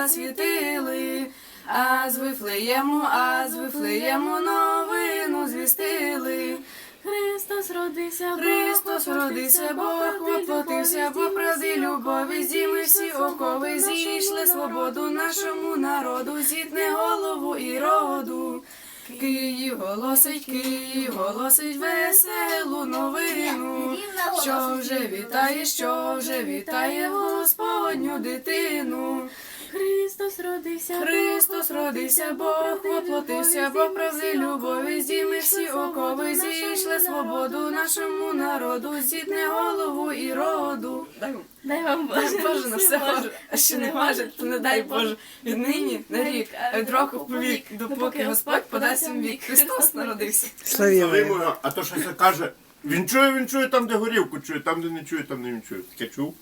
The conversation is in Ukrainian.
засвітили, а з Вифлеєму, а з Вифлеєму новину звістили. Христос родився, Христос родився, Бог воплотився, бо правди любові зіми всі окови зійшли свободу нашому народу, зітне голову і роду. Київ голосить, Київ голосить веселу новину, що вже вітає, що вже вітає Господню дитину. Христос родився, Христос родився, Бог воплотився, бо правди любові зіми всі окови зійшли свободу нашому народу, зітне голову і роду. Дай вам. Боже, Боже на все може, а що не може, то не дай Боже. Віднині на рік, а від року в повік, допоки Господь подасть їм вік. Христос народився. Славімо. Його, а то щось каже, він чує, він чує там, де горівку чує, там, де не чує, там не він чує. Таке чув?